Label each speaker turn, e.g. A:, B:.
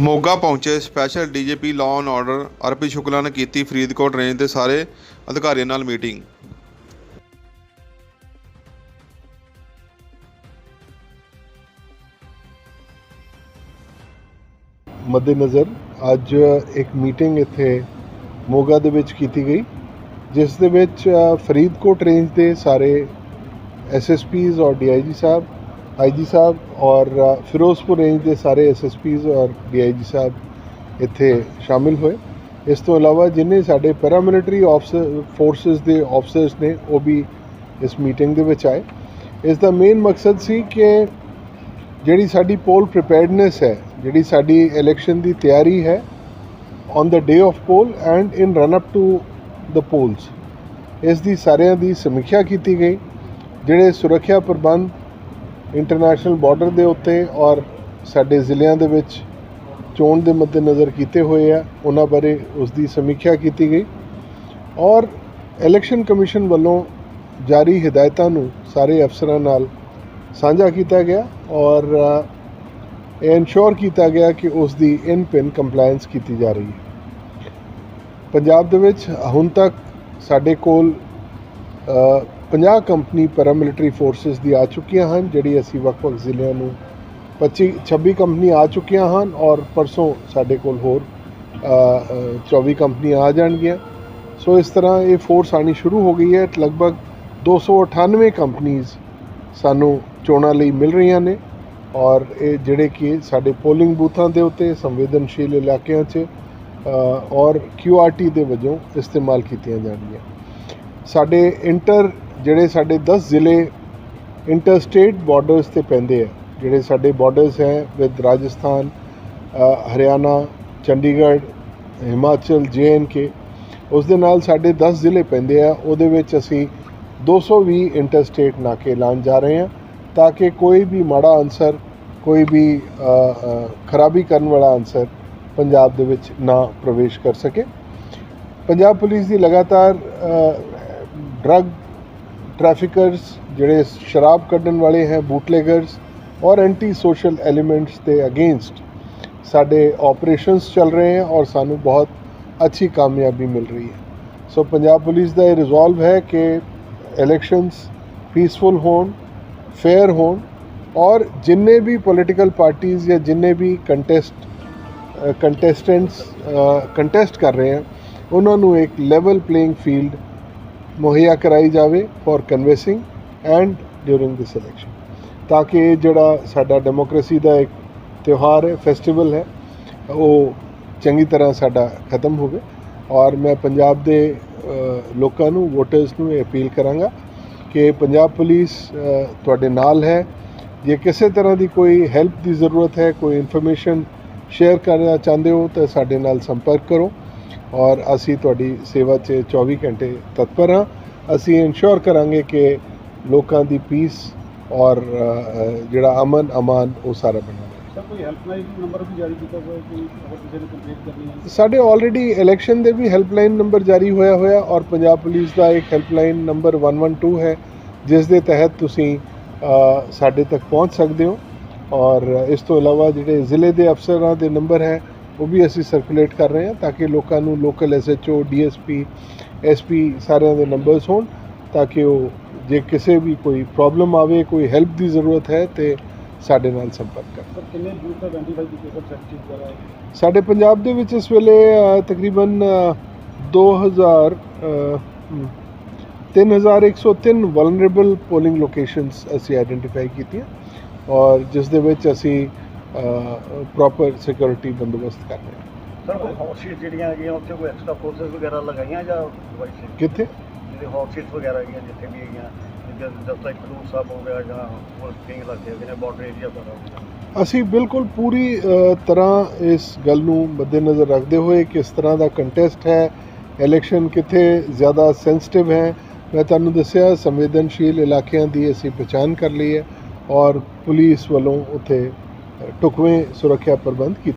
A: ਮੋਗਾ ਪਹੁੰਚੇ special DGP law and order RP Shukla ਨੇ ਕੀਤੀ ਫਰੀਦਕੋਟ ਰੇਂਜ ਦੇ ਸਾਰੇ ਅਧਿਕਾਰੀਆਂ ਨਾਲ ਮੀਟਿੰਗ
B: ਮੱਦੇਨਜ਼ਰ, ਅੱਜ ਇੱਕ ਮੀਟਿੰਗ ਇੱਥੇ ਮੋਗਾ ਦੇ ਵਿੱਚ ਕੀਤੀ ਗਈ, ਜਿਸ ਦੇ ਵਿੱਚ ਫਰੀਦਕੋਟ ਰੇਂਜ ਦੇ ਸਾਰੇ ਐਸਐਸਪੀਜ਼ ਔਰ ਡੀਆਈਜੀ ਸਾਹਿਬ ਆਈਜੀ ਸਾਹਿਬ ਔਰ ਫਿਰੋਜ਼ਪੁਰ ਰੇਂਜ ਦੇ ਸਾਰੇ ਐਸਐਸਪੀਜ਼ ਔਰ ਡੀਆਈਜੀ ਸਾਹਿਬ ਇੱਥੇ ਸ਼ਾਮਿਲ ਹੋਏ। ਇਸ ਤੋਂ ਇਲਾਵਾ ਜਿੰਨੇ ਸਾਡੇ ਪੈਰਾਮਿਲਟਰੀ ਆਫਸਰ ਫੋਰਸਸ ਦੇ ਆਫਸਰਸ ਨੇ, ਉਹ ਵੀ ਇਸ ਮੀਟਿੰਗ ਦੇ ਵਿੱਚ ਆਏ। ਇਸ ਦਾ ਮੇਨ ਮਕਸਦ ਸੀ ਕਿ ਜਿਹੜੀ ਸਾਡੀ ਪੋਲ ਪ੍ਰੀਪੇਅਰਡਨੈਸ ਹੈ, ਜਿਹੜੀ ਸਾਡੀ ਇਲੈਕਸ਼ਨ ਦੀ ਤਿਆਰੀ ਹੈ on the day of poll and in run up to the polls ਇਸ ਦੀ ਸਾਰਿਆਂ ਦੀ ਸਮੀਖਿਆ ਕੀਤੀ ਗਈ, ਜਿਹੜੇ ਸੁਰੱਖਿਆ ਪ੍ਰਬੰਧ ਇੰਟਰਨੈਸ਼ਨਲ ਬਾਰਡਰ ਦੇ ਉੱਤੇ ਔਰ ਸਾਡੇ ਜ਼ਿਲ੍ਹਿਆਂ ਦੇ ਵਿੱਚ ਚੋਣ ਦੇ ਮੱਦੇਨਜ਼ਰ ਕੀਤੇ ਹੋਏ ਆ, ਉਹਨਾਂ ਬਾਰੇ ਉਸ ਦੀ ਸਮੀਖਿਆ ਕੀਤੀ ਗਈ ਔਰ ਇਲੈਕਸ਼ਨ ਕਮਿਸ਼ਨ ਵੱਲੋਂ ਜਾਰੀ ਹਦਾਇਤਾਂ ਨੂੰ ਸਾਰੇ ਅਫਸਰਾਂ ਨਾਲ ਸਾਂਝਾ ਕੀਤਾ ਗਿਆ ਔਰ ਇਹ ਇਨਸ਼ੋਰ ਕੀਤਾ ਗਿਆ ਕਿ ਉਸ ਦੀ ਇਨ ਪਿਨ ਕੰਪਲਾਈਂਸ ਕੀਤੀ ਜਾ ਰਹੀ ਹੈ। ਪੰਜਾਬ ਦੇ ਵਿੱਚ ਹੁਣ ਤੱਕ ਸਾਡੇ ਕੋਲ 50 ਕੰਪਨੀ ਪੈਰਾਮਿਲਟਰੀ ਫੋਰਸਸ ਦੀ ਆ ਚੁੱਕੀਆਂ ਹਨ ਜਿਹੜੀ ਅਸੀਂ ਵੱਖ-ਵੱਖ ਜ਼ਿਲ੍ਹਿਆਂ ਨੂੰ 25 26 ਕੰਪਨੀ ਆ ਚੁੱਕੀਆਂ ਹਨ ਔਰ ਪਰਸੋਂ ਸਾਡੇ ਕੋਲ ਹੋਰ ਅ, 24 ਕੰਪਨੀਆਂ ਆ ਜਾਣਗੀਆਂ। ਸੋ ਇਸ ਤਰ੍ਹਾਂ ਇਹ ਫੋਰਸ ਆਣੀ ਸ਼ੁਰੂ ਹੋ ਗਈ ਹੈ। ਲਗਭਗ 298 ਕੰਪਨੀਆਂ ਸਾਨੂੰ ਚੋਣਾਂ ਲਈ ਮਿਲ ਰਹੀਆਂ ਨੇ ਔਰ ਇਹ ਜਿਹੜੇ ਕਿ ਸਾਡੇ ਪੋਲਿੰਗ ਬੂਥਾਂ ਦੇ ਉੱਤੇ ਸੰਵੇਦਨਸ਼ੀਲ ਇਲਾਕਿਆਂ 'ਚ ਅ, ਔਰ QRT ਦੇ ਵਜੋਂ ਇਸਤੇਮਾਲ ਕੀਤੀਆਂ ਜਾਣਗੀਆਂ। ਸਾਡੇ ਇੰਟਰ ਜਿਹੜੇ ਸਾਡੇ 10 ਜ਼ਿਲ੍ਹੇ ਇੰਟਰ ਸਟੇਟ ਬਾਰਡਰਸ ਤੇ ਪੈਂਦੇ ਆ, ਜਿਹੜੇ ਸਾਡੇ ਬਾਰਡਰਸ ਹੈ ਵਿਦ ਰਾਜਸਥਾਨ ਹਰਿਆਣਾ, ਚੰਡੀਗੜ੍ਹ, ਹਿਮਾਚਲ ਕੇ ਉਸ ਦੇ ਨਾਲ ਸਾਡੇ 10 ਜ਼ਿਲ੍ਹੇ ਪੈਂਦੇ ਆ, ਉਹਦੇ ਵਿੱਚ ਅਸੀਂ 220 ਇੰਟਰ ਸਟੇਟ ਨਾਕੇ ਲਾਉਣ ਜਾ ਰਹੇ ਹਾਂ ਤਾਂ ਕਿ ਕੋਈ ਵੀ ਮਾੜਾ ਅਨਸਰ ਕੋਈ ਵੀ ਖਰਾਬੀ ਕਰਨ ਵਾਲਾ ਅਨਸਰ ਪੰਜਾਬ ਦੇ ਵਿੱਚ ਨਾ ਪ੍ਰਵੇਸ਼ ਕਰ ਸਕੇ। ਪੰਜਾਬ ਪੁਲਿਸ ਦੀ ਲਗਾਤਾਰ ਡਰੱਗ ਟ੍ਰੈਫਿਕਰਸ ਜਿਹੜੇ ਸ਼ਰਾਬ ਕੱਢਣ ਵਾਲੇ ਹੈ ਬੂਟਲੇਗਰਸ ਔਰ ਐਂਟੀ ਸੋਸ਼ਲ ਐਲੀਮੈਂਟਸ ਦੇ ਅਗੇਂਸਟ ਸਾਡੇ ਆਪਰੇਸ਼ਨਸ ਚੱਲ ਰਹੇ हैं और ਸਾਨੂੰ ਬਹੁਤ ਅੱਛੀ ਕਾਮਯਾਬੀ ਮਿਲ ਰਹੀ ਹੈ ਸੋ ਪੰਜਾਬ ਪੁਲਿਸ ਦਾ ਇਹ ਰਿਜ਼ੋਲਵ ਹੈ ਕਿ ਇਲੈਕਸ਼ਨਸ ਪੀਸਫੁਲ ਹੋਣ ਫੇਅਰ ਹੋਣ ਔਰ ਜਿੰਨੇ ਵੀ ਪੋਲੀਟੀਕਲ ਪਾਰਟੀਆਂ ਜਾਂ ਜਿੰਨੇ ਵੀ ਕੰਟੈਸਟ ਕੰਟੈਸਟੈਂਟਸ ਕੰਟੈਸਟ ਕਰ ਰਹੇ ਹਨ ਉਹਨਾਂ ਨੂੰ ਇੱਕ ਲੈਵਲ ਪਲੇਇੰਗ ਫੀਲਡ ਮੁਹੱਈਆ ਕਰਾਈ ਜਾਵੇ for canvassing and during this election ਤਾਂ ਕਿ ਇਹ ਜਿਹੜਾ ਸਾਡਾ ਡੈਮੋਕ੍ਰੇਸੀ ਦਾ ਇੱਕ ਤਿਉਹਾਰ ਹੈ ਫੈਸਟੀਵਲ ਹੈ, ਉਹ ਚੰਗੀ ਤਰ੍ਹਾਂ ਸਾਡਾ ਖਤਮ ਹੋਵੇ ਔਰ ਮੈਂ ਪੰਜਾਬ ਦੇ ਲੋਕਾਂ ਨੂੰ ਵੋਟਰਸ ਨੂੰ ਇਹ ਅਪੀਲ ਕਰਾਂਗਾ ਕਿ ਪੰਜਾਬ ਪੁਲਿਸ ਤੁਹਾਡੇ ਨਾਲ ਹੈ। ਜੇ ਕਿਸੇ ਤਰ੍ਹਾਂ ਦੀ ਕੋਈ ਹੈਲਪ ਦੀ ਜ਼ਰੂਰਤ ਹੈ, ਕੋਈ ਇਨਫੋਰਮੇਸ਼ਨ ਸ਼ੇਅਰ ਕਰਨਾ ਚਾਹੁੰਦੇ ਹੋ, ਤਾਂ ਸਾਡੇ ਨਾਲ ਸੰਪਰਕ ਕਰੋ। ਔਰ ਅਸੀਂ ਤੁਹਾਡੀ ਸੇਵਾ 'ਚ 24 ਘੰਟੇ ਤਤਪਰ ਹਾਂ। ਅਸੀਂ ਇਨਸ਼ੋਰ ਕਰਾਂਗੇ ਕਿ ਲੋਕਾਂ ਦੀ ਪੀਸ ਔਰ ਜਿਹੜਾ ਅਮਨ ਅਮਾਨ ਉਹ ਸਾਰਾ ਬਣਾ ਰਹੇ।
C: ਸਰ ਕੋਈ ਹੈਲਪਲਾਈਨ ਨੰਬਰ ਵੀ ਜਾਰੀ ਕੀਤਾ ਹੋਇਆ ਕਿ ਅਗਰ ਕਿਸੇ ਨੇ ਕੰਪਲੇਂਟ ਕਰਨੀ ਹੈ?
B: ਸਾਡੇ ਆਲਰੇਡੀ ਇਲੈਕਸ਼ਨ ਦੇ ਵੀ ਹੈਲਪਲਾਈਨ ਨੰਬਰ ਜਾਰੀ ਹੋਇਆ ਹੋਇਆ ਔਰ ਪੰਜਾਬ ਪੁਲਿਸ ਦਾ ਇੱਕ ਹੈਲਪਲਾਈਨ ਨੰਬਰ 112 ਹੈ ਜਿਸ ਦੇ ਤਹਿਤ ਤੁਸੀਂ ਸਾਡੇ ਤੱਕ ਪਹੁੰਚ ਸਕਦੇ ਹੋ। ਔਰ ਇਸ ਤੋਂ ਇਲਾਵਾ ਜਿਹੜੇ ਜ਼ਿਲ੍ਹੇ ਦੇ ਅਫਸਰਾਂ ਦੇ ਨੰਬਰ ਹੈ ਉਹ ਵੀ ਅਸੀਂ ਸਰਕੂਲੇਟ ਕਰ ਰਹੇ ਹਾਂ ਤਾਂ ਕਿ ਲੋਕਾਂ ਨੂੰ ਲੋਕਲ ਐਸਐਚਓ ਡੀਐਸਪੀ ਐਸਪੀ ਸਾਰਿਆਂ ਦੇ ਨੰਬਰਸ ਹੋਣ ਤਾਂ ਕਿ ਉਹ ਜੇ ਕਿਸੇ ਵੀ ਕੋਈ ਪ੍ਰੋਬਲਮ ਆਵੇ ਕੋਈ ਹੈਲਪ ਦੀ ਜ਼ਰੂਰਤ ਹੈ ਤੇ ਸਾਡੇ ਨਾਲ ਸੰਪਰਕ ਕਰਨ।
C: ਸਰ ਕਿੰਨੇ ਬੂਥ ਦਾ ਆਇਡੈਂਟੀਫਾਈ ਕੀਤੇ ਸਰ ਸੈਕਟਰੀ ਵਗੈਰਾ
B: ਸਾਡੇ ਪੰਜਾਬ ਦੇ ਵਿੱਚ ਇਸ ਵੇਲੇ ਤਕਰੀਬਨ ਅ, 2000 ਅ, ਹਮ, 3103 ਵਲਨਰੇਬਲ ਪੋਲਿੰਗ ਲੋਕੇਸ਼ਨਸ ਅਸੀਂ ਆਇਡੈਂਟੀਫਾਈ ਕੀਤੀਆਂ ਔਰ ਜਿਸ ਦੇ ਵਿੱਚ ਅਸੀਂ ਪ੍ਰੋਪਰ ਸਿਕਿਉਰਿਟੀ ਬੰਦੋਬਸਤ ਕਰ ਰਹੇ ਹਾਂ।
C: ਸਰ ਕੋਈ ਹੌਟ ਸੀਟ ਜਿਹੜੀਆਂ ਹੈਗੀਆਂ ਉੱਥੇ ਕੋਈ ਐਕਸਟਰਾ ਫੋਰਸਸ ਵਗੈਰਾ ਲਗਾਈਆਂ ਜਾਂ ਵਾਈਸ
B: ਕਿੱਥੇ?
C: ਜਿਹੜੇ ਹੌਟ ਸੀਟਸ ਵਗੈਰਾ ਹੈਗੀਆਂ ਜਿੱਥੇ ਵੀ ਹੈਗੀਆਂ ਜਿੱਦਾਂ ਤੱਕ ਖਡੂਰ ਸਾਹਿਬ ਹੋ ਗਿਆ ਜਾਂ ਹੋਰ ਕਈ ਇਲਾਕੇ ਹੈਗੇ ਨੇ ਬਾਰਡਰ ਏਰੀਆ ਗਿਆ।
B: ਅਸੀਂ ਬਿਲਕੁਲ ਪੂਰੀ ਤਰ੍ਹਾਂ ਇਸ ਗੱਲ ਨੂੰ ਮੱਦੇਨਜ਼ਰ ਰੱਖਦੇ ਹੋਏ ਕਿਸ ਤਰ੍ਹਾਂ ਦਾ ਕੰਟੈਸਟ ਹੈ। ਇਲੈਕਸ਼ਨ ਕਿੱਥੇ ਜ਼ਿਆਦਾ ਸੈਂਸਿਟਿਵ ਹੈ। ਮੈਂ ਤੁਹਾਨੂੰ ਦੱਸਿਆ ਸੰਵੇਦਨਸ਼ੀਲ ਇਲਾਕਿਆਂ ਦੀ ਅਸੀਂ ਪਛਾਣ ਕਰ ਲਈ ਹੈ ਔਰ ਪੁਲਿਸ ਵੱਲੋਂ ਉੱਥੇ ਢੁਕਵੇਂ ਸੁਰੱਖਿਆ ਪ੍ਰਬੰਧ ਕੀਤੇ